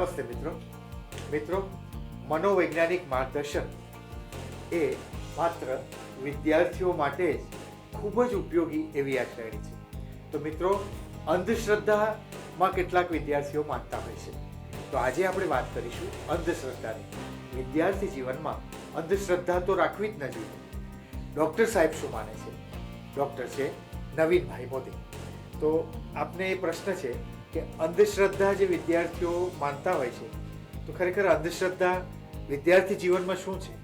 નમસ્તે મિત્રો. મિત્રો, મનોવૈજ્ઞાનિક માર્ગદર્શન એ માત્ર વિદ્યાર્થીઓ માટે જ ખૂબ જ ઉપયોગી એવી આ શ્રેણી છે. તો મિત્રો, અંધશ્રદ્ધામાં કેટલાક વિદ્યાર્થીઓ માનતા હોય છે. તો આજે આપણે વાત કરીશું અંધશ્રદ્ધાની. વિદ્યાર્થી જીવનમાં અંધશ્રદ્ધા તો રાખવી જ ન જોઈએ. ડૉક્ટર સાહેબ શું માને છે? ડૉક્ટર છે નવીનભાઈ મોદી. તો આપને એ પ્રશ્ન છે કે અંધશ્રદ્ધા જે વિદ્યાર્થીઓ માનતા હોય છે તો ખરેખર અંધશ્રદ્ધા વિદ્યાર્થી જીવનમાં શું છે?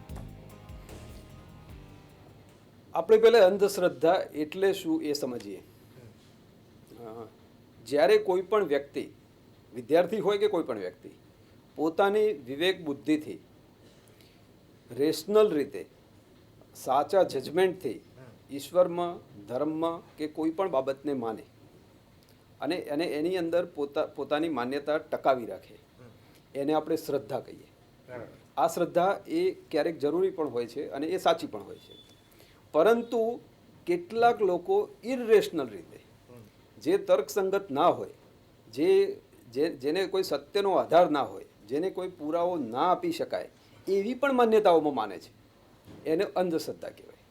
આપણે પહેલાં અંધશ્રદ્ધા એટલે શું એ સમજીએ. જ્યારે કોઈ પણ વ્યક્તિ વિદ્યાર્થી હોય કે કોઈ પણ વ્યક્તિ પોતાની વિવેક બુદ્ધિથી રેશનલ રીતે સાચા જજમેન્ટથી ઈશ્વરમાં ધર્મમાં કે કોઈ પણ બાબતને માને અને એને એની અંદર પોતા પોતાની માન્યતા ટકાવી રાખે. એને આપણે શ્રદ્ધા કહીએ. આ શ્રદ્ધા એ ક્યારેક જરૂરી પણ હોય છે અને એ સાચી પણ હોય છે. પરંતુ કેટલાક લોકો ઇરરેશનલ રીતે જે તર્કસંગત ના હોય જે જે જેને કોઈ સત્યનો આધાર ના હોય જેને કોઈ પુરાવો ના આપી શકાય એવી પણ માન્યતાઓમાં માને છે. એને અંધશ્રદ્ધા કહેવાય.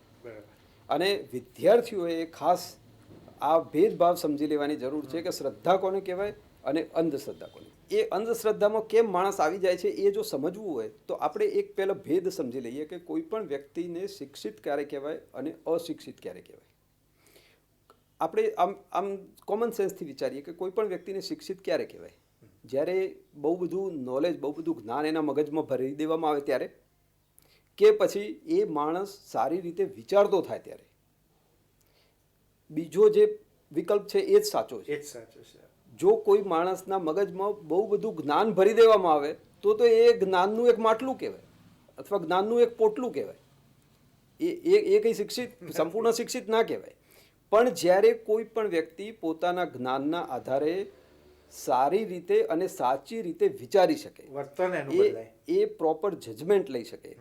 અને વિદ્યાર્થીઓએ ખાસ આ ભેદભાવ સમજી લેવાની જરૂર છે કે શ્રદ્ધા કોને કહેવાય અને અંધશ્રદ્ધા કોને? એ અંધશ્રદ્ધામાં કેમ માણસ આવી જાય છે એ જો સમજવું હોય તો આપણે એક પહેલાં ભેદ સમજી લઈએ કે કોઈ પણ વ્યક્તિને શિક્ષિત ક્યારે કહેવાય અને અશિક્ષિત ક્યારે કહેવાય. આપણે આમ આમ કોમન સેન્સથી વિચારીએ કે કોઈ પણ વ્યક્તિને શિક્ષિત ક્યારે કહેવાય? જ્યારે બહુ બધું નોલેજ બહુ બધું જ્ઞાન એના મગજમાં ભરી દેવામાં આવે ત્યારે કે પછી એ માણસ સારી રીતે વિચારતો થાય ત્યારે? બીજો જે વિકલ્પ છે એ જ સાચો છે. એ જ સાચો છે. જો કોઈ માણસના મગજમાં બહુ બધું જ્ઞાન ભરી દેવામાં આવે તો તો એ જ્ઞાનનું એક માટલું કહેવાય અથવા જ્ઞાનનું એક પોટલું કહેવાય. એ એ એ કંઈ શિક્ષિત સંપૂર્ણ શિક્ષિત ના કહેવાય. પણ જ્યારે કોઈ પણ વ્યક્તિ પોતાના જ્ઞાનના આધારે સારી રીતે અને સાચી રીતે વિચારી શકે વર્તન એ એ પ્રોપર જજમેન્ટ લઈ શકે.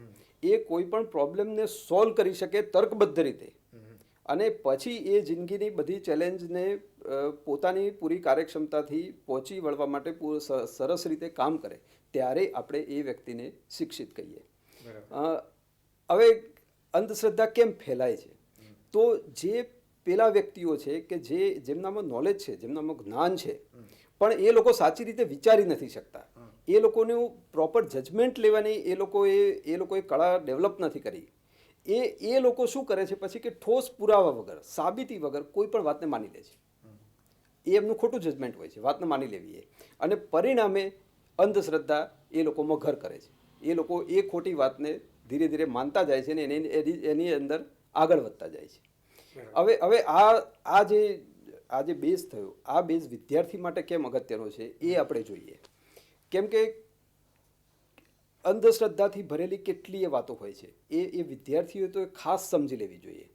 એ કોઈ પણ પ્રોબ્લેમને સોલ્વ કરી શકે તર્કબદ્ધ રીતે. અને પછી એ જિંદગીની બધી ચેલેન્જને પોતાની પૂરી કાર્યક્ષમતાથી પહોંચી વળવા માટે સરસ રીતે કામ કરે ત્યારે આપણે એ વ્યક્તિને શિક્ષિત કહીએ. હવે અંધશ્રદ્ધા કેમ ફેલાય છે? તો જે પેલા વ્યક્તિઓ છે કે જે જેમનામાં નોલેજ છે જેમનામાં જ્ઞાન છે પણ એ લોકો સાચી રીતે વિચારી નથી શકતા. એ લોકોનું પ્રોપર જજમેન્ટ લેવાની એ લોકોએ એ લોકોએ કળા ડેવલપ નથી કરી. એ એ લોકો શું કરે છે? પછી કે ઠોસ પુરાવા વગર સાબિતી વગર કોઈ પણ વાતને માની લે છે. એ એમનું ખોટું જજમેન્ટ હોય છે વાતને માની લેવી એ. અને પરિણામે અંધશ્રદ્ધા એ લોકોમાં ઘર કરે છે. એ લોકો એ ખોટી વાતને ધીરે ધીરે માનતા જાય છે અને એની એની- એની અંદર આગળ વધતા જાય છે. હવે હવે આ આ જે આ જે બેઝ થયો આ બેઝ વિદ્યાર્થી માટે કેમ અગત્યનો છે એ આપણે જોઈએ. કેમ કે અંધશ્રદ્ધાથી ભરેલી કેટલીય વાતો હોય છે. એ એ વિદ્યાર્થીઓએ તો ખાસ સમજી લેવી જોઈએ.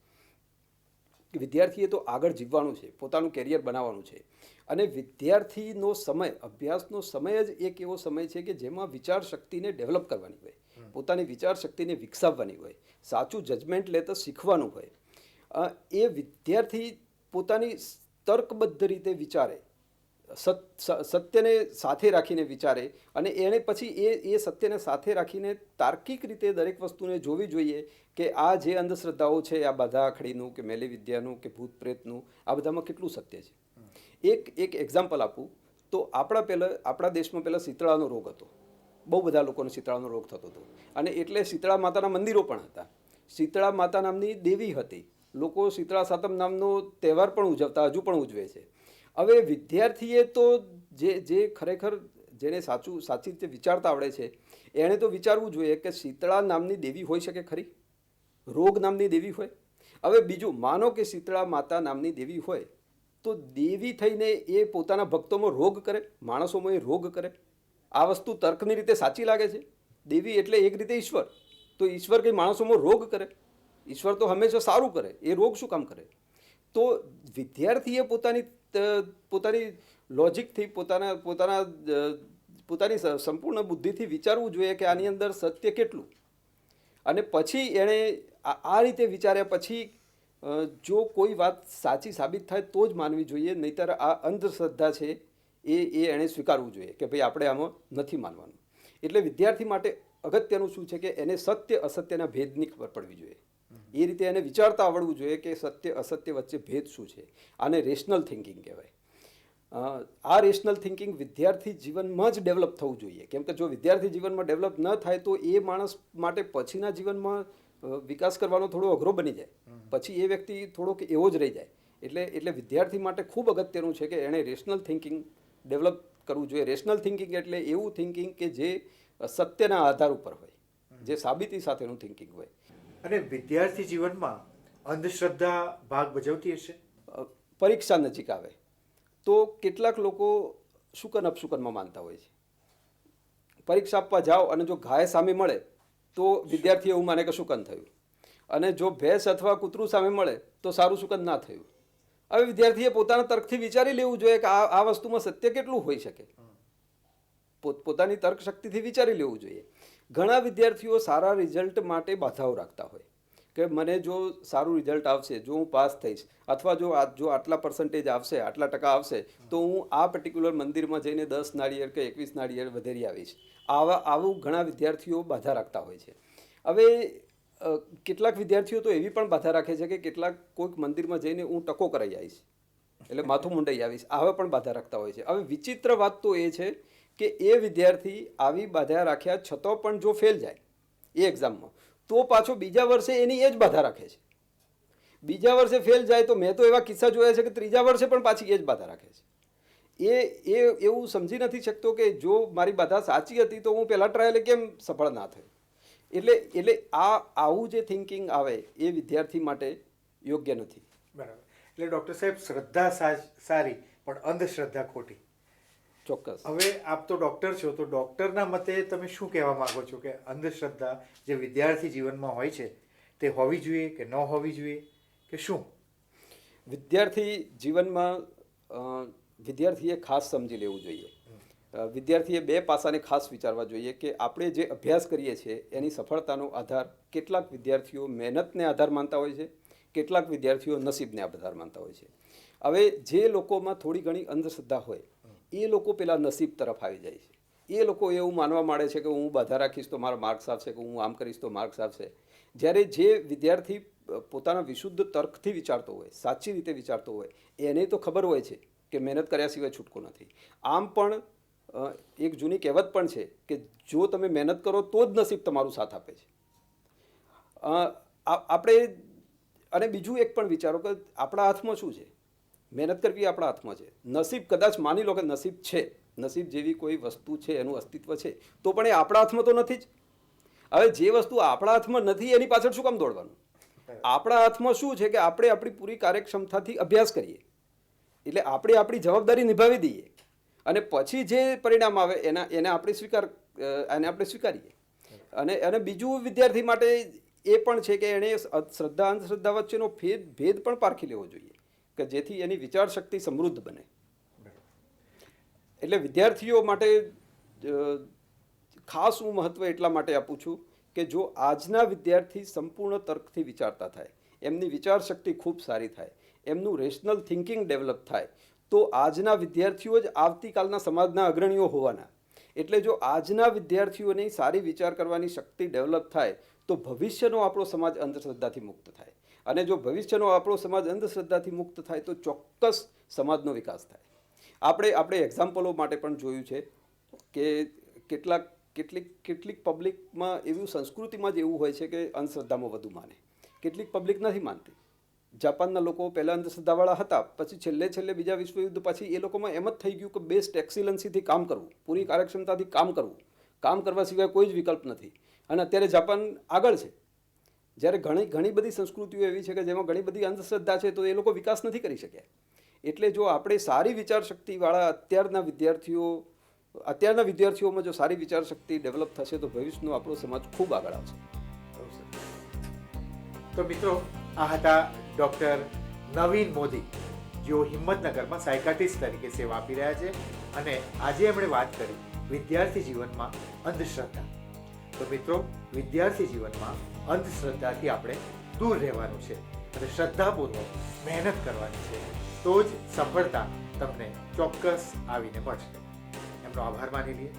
કે વિદ્યાર્થીએ તો આગળ જીવવાનું છે પોતાનું કેરિયર બનાવવાનું છે. અને વિદ્યાર્થીનો સમય અભ્યાસનો સમય જ એક એવો સમય છે કે જેમાં વિચાર શક્તિને ડેવલપ કરવાની હોય. પોતાની વિચાર શક્તિને વિકસાવવાની હોય. સાચું જજમેન્ટ લેતા શીખવાનું હોય. એ વિદ્યાર્થી પોતાની તર્કબદ્ધ રીતે વિચારે. સત્યને સાથે રાખીને વિચારે અને એણે પછી એ એ સત્યને સાથે રાખીને તાર્કિક રીતે દરેક વસ્તુને જોવી જોઈએ કે આ જે અંધશ્રદ્ધાઓ છે, આ બધા આખડીનું કે મેલી વિદ્યાનું કે ભૂત પ્રેતનું, આ બધામાં કેટલું સત્ય છે. એક એક એક્ઝામ્પલ આપું. તો આપણા પહેલાં, આપણા દેશમાં પહેલાં શીતળાનો રોગ હતો. બહુ બધા લોકોને શીતળાનો રોગ થતો હતો. અને એટલે શીતળા માતાના મંદિરો પણ હતા. શીતળા માતા નામની દેવી હતી. લોકો શીતળા સાતમ નામનો તહેવાર પણ ઉજવતા, હજુ પણ ઉજવે છે. હવે વિદ્યાર્થીએ તો જે જે ખરેખર જેને સાચું, સાચી રીતે વિચારતા આવડે છે, એણે તો વિચારવું જોઈએ કે શીતળા નામની દેવી હોઈ શકે ખરી? રોગ નામની દેવી હોય? હવે બીજું, માનો કે શીતળા માતા નામની દેવી હોય, તો દેવી થઈને એ પોતાના ભક્તોમાં રોગ કરે? માણસોમાં એ રોગ કરે? આ વસ્તુ તર્કની રીતે સાચી લાગે છે? દેવી એટલે એક રીતે ઈશ્વર. તો ઈશ્વર કંઈ માણસોમાં રોગ કરે? ઈશ્વર તો હંમેશા સારું કરે. એ રોગ શું કામ કરે? તો વિદ્યાર્થીએ પોતાની પોતાની લોજિકથી પોતાના પોતાના પોતાની સંપૂર્ણ બુદ્ધિથી વિચારવું જોઈએ કે આની અંદર સત્ય કેટલું. અને પછી એણે આ રીતે વિચાર્યા પછી જો કોઈ વાત સાચી સાબિત થાય તો જ માનવી જોઈએ, નહીતર આ અંધશ્રદ્ધા છે એ એ એણે સ્વીકારવું જોઈએ કે ભાઈ આપણે આમાં નથી માનવાનું. એટલે વિદ્યાર્થી માટે અગત્યનું શું છે કે એને સત્ય અસત્યના ભેદની ખબર પડવી જોઈએ. એ રીતે એને વિચારતા આવડવું જોઈએ કે સત્ય અસત્ય વચ્ચે ભેદ શું છે? આને રેશનલ થિંકિંગ કહેવાય. આ રેશનલ થિંકિંગ વિદ્યાર્થી જીવનમાં જ ડેવલપ થવું જોઈએ. કેમ કે જો વિદ્યાર્થી જીવનમાં ડેવલપ ન થાય તો એ માણસ માટે પછીના જીવનમાં વિકાસ કરવાનો થોડો અઘરો બની જાય. પછી એ વ્યક્તિ થોડોક એવો જ રહી જાય. એટલે એટલે વિદ્યાર્થી માટે ખૂબ અગત્યનું છે કે એણે રેશનલ થિંકિંગ ડેવલપ કરવું જોઈએ. રેશનલ થિંકિંગ એટલે એવું થિંકિંગ કે જે સત્યના આધાર ઉપર હોય. જે સાબિતી સાથેનું થિંકિંગ હોય. અને વિદ્યાર્થી જીવનમાં અંધશ્રદ્ધા ભાગ ભજવતી હશે? પરીક્ષા નજીક આવે. તો કેટલાક લોકો શુકન અપશુકનમાં માનતા હોય છે. પરીક્ષા આપવા જાઓ અને જો ઘાય સામે મળે તો વિદ્યાર્થી એવું માને કે શુકન થયું. અને જો ભેંસ અથવા કૂતરું સામે મળે તો સારું શુકન ના થયું. હવે વિદ્યાર્થીએ પોતાના તર્કથી વિચારી લેવું જોઈએ કે આ આ વસ્તુમાં સત્ય કેટલું હોઈ શકે. પોત પોતાની તર્ક શક્તિથી વિચારી લેવું જોઈએ. ઘણા વિદ્યાર્થીઓ સારા રિઝલ્ટ માટે બાધાઓ રાખતા હોય કે મને જો સારું રિઝલ્ટ આવશે, જો હું પાસ થઈશ અથવા જો આ, જો આટલા પર્સન્ટેજ આવશે, આટલા ટકા આવશે, તો હું આ પર્ટિક્યુલર મંદિરમાં જઈને દસ નાળિયેર કે એકવીસ નાળિયેર વધેરી આવીશ. આવા, આવું ઘણા વિદ્યાર્થીઓ બાધા રાખતા હોય છે. હવે કેટલાક વિદ્યાર્થીઓ તો એવી પણ બાધા રાખે છે કે કેટલાક કોઈક મંદિરમાં જઈને હું ટકો કરાઈ આવીશ. એટલે માથું મુંડાઈ આવીશ. આવા પણ બાધા રાખતા હોય છે. હવે વિચિત્ર વાત તો એ છે કે એ વિદ્યાર્થી આવી બાધા રાખ્યા છતાં પણ જો ફેલ જાય એ એક્ઝામમાં તો પાછો બીજા વર્ષે એની એ જ બાધા રાખે છે. બીજા વર્ષે ફેલ જાય તો મેં તો એવા કિસ્સા જોયા છે કે ત્રીજા વર્ષે પણ પાછી એ જ બાધા રાખે છે. એ એ, એવું સમજી નથી શકતો કે જો મારી બાધા સાચી હતી તો હું પહેલાં ટ્રાયલે કેમ સફળ ના થયો? એટલે એટલે આ, આવું જે થિંકિંગ આવે એ વિદ્યાર્થી માટે યોગ્ય નથી. બરાબર. એટલે ડૉક્ટર સાહેબ, શ્રદ્ધા સારી, પણ અંધશ્રદ્ધા ખોટી. ચોક્કસ. હવે આપ તો ડૉક્ટર છો તો ડૉક્ટરના મતે તમે શું કહેવા માંગો છો કે અંધશ્રદ્ધા જે વિદ્યાર્થી જીવનમાં હોય છે તે હોવી જોઈએ કે ન હોવી જોઈએ કે શું? વિદ્યાર્થી જીવનમાં વિદ્યાર્થીએ ખાસ સમજી લેવું જોઈએ. વિદ્યાર્થીએ બે પાસાને ખાસ વિચારવા જોઈએ કે આપણે જે અભ્યાસ કરીએ છીએ એની સફળતાનો આધાર કેટલાક વિદ્યાર્થીઓ મહેનતને આધાર માનતા હોય છે કેટલાક વિદ્યાર્થીઓ નસીબને આધાર માનતા હોય છે. હવે જે લોકોમાં થોડી ઘણી અંધશ્રદ્ધા હોય એ લોકો પેલા નસીબ તરફ આવી જાય છે. એ લોકો એવું માનવા માંડે છે કે હું બાધા રાખીશ તો મારા માર્ક્સ આવશે કે હું આમ કરીશ તો માર્ક્સ આવશે જ્યારે જે વિદ્યાર્થી પોતાના વિશુદ્ધ તર્કથી વિચારતો હોય, સાચી રીતે વિચારતો હોય, એને તો ખબર હોય છે કે મહેનત કર્યા સિવાય છૂટકો નથી. આમ પણ એક જૂની કહેવત પણ છે કે જો તમે મહેનત કરો તો જ નસીબ તમારું સાથ આપે છે. આપણે, અને બીજું એક પણ વિચારો કે આપણા હાથમાં શું છે? મહેનત કરવી આપણા હાથમાં છે. નસીબ કદાચ માની લો કે નસીબ છે, નસીબ જેવી કોઈ વસ્તુ છે, એનું અસ્તિત્વ છે, તો પણ એ આપણા હાથમાં તો નથી જ. હવે જે વસ્તુ આપણા હાથમાં નથી, એની પાછળ શું કામ દોડવાનું? આપણા હાથમાં શું છે કે આપણે આપણી પૂરી કાર્યક્ષમતાથી અભ્યાસ કરીએ. એટલે આપણે આપણી જવાબદારી નિભાવી દઈએ. અને પછી જે પરિણામ આવે, એના, એને આપણે સ્વીકાર એને આપણે સ્વીકારીએ. અને અને બીજું વિદ્યાર્થી માટે એ પણ છે કે એણે શ્રદ્ધા, અંધશ્રદ્ધા વચ્ચેનો ભેદ ભેદ પણ પારખી લેવો જોઈએ. કે જેથી એની વિચાર શક્તિ સમૃદ્ધ બને. એટલે વિદ્યાર્થીઓ માટે ખાસ હું મહત્ત્વ એટલા માટે આપું છું કે જો આજના વિદ્યાર્થી સંપૂર્ણ તર્કથી વિચારતા થાય, એમની વિચાર શક્તિ ખૂબ સારી થાય, એમનું રેશનલ થિંકિંગ ડેવલપ થાય, તો આજના વિદ્યાર્થીઓ જ આવતીકાલના સમાજના અગ્રણીઓ હોવાના. એટલે જો આજના વિદ્યાર્થીઓની સારી વિચાર કરવાની શક્તિ ડેવલપ થાય, તો ભવિષ્યનો આપણો સમાજ અંધશ્રદ્ધાથી મુક્ત થાય. અને જો ભવિષ્યનો આપણો સમાજ અંધશ્રદ્ધાથી મુક્ત થાય, તો ચોક્કસ સમાજનો વિકાસ થાય. આપણે આપણે એક્ઝામ્પલો માટે પણ જોયું છે કે કેટલાક, કેટલીક કેટલીક પબ્લિકમાં એવું સંસ્કૃતિમાં જ એવું હોય છે કે અંધશ્રદ્ધામાં વધુ માને. કેટલીક પબ્લિક નથી માનતી. જાપાનના લોકો પહેલાં અંધશ્રદ્ધાવાળા હતા, પછી છેલ્લે છેલ્લે બીજા વિશ્વયુદ્ધ પછી એ લોકોમાં એમ જ થઈ ગયું કે બેસ્ટ એક્સિલન્સીથી કામ કરવું, પૂરી કાર્યક્ષમતાથી કામ કરવું. કામ કરવા સિવાય કોઈ જ વિકલ્પ નથી. અને અત્યારે જાપાન આગળ છે. જ્યારે ઘણી ઘણી બધી સંસ્કૃતિઓ એવી છે કે જેમાં ઘણી બધી અંધશ્રદ્ધા છે, તો એ લોકો વિકાસ નથી કરી શક્યા. એટલે જો આપણે સારી વિચાર શક્તિવાળા અત્યારના વિદ્યાર્થીઓ, અત્યારના વિદ્યાર્થીઓમાં જો સારી વિચાર શક્તિ ડેવલપ થશે, તો ભવિષ્યનો આપણો સમાજ ખૂબ આગળ આવશે. તો મિત્રો, આ હતા ડૉક્ટર નવીન મોદી, જેઓ હિંમતનગરમાં સાયકાટિસ્ટ તરીકે સેવા આપી રહ્યા છે અને આજે એમણે વાત કરી વિદ્યાર્થી જીવનમાં અંધશ્રદ્ધા. તો મિત્રો, વિદ્યાર્થી જીવનમાં અંધશ્રદ્ધાથી આપણે દૂર રહેવાનું છે અને શ્રદ્ધાપૂર્વક મહેનત કરવાની છે. તો જ સફળતા તમને ચોક્કસ આવીને મળશે. એમનો આભાર માની લઈએ.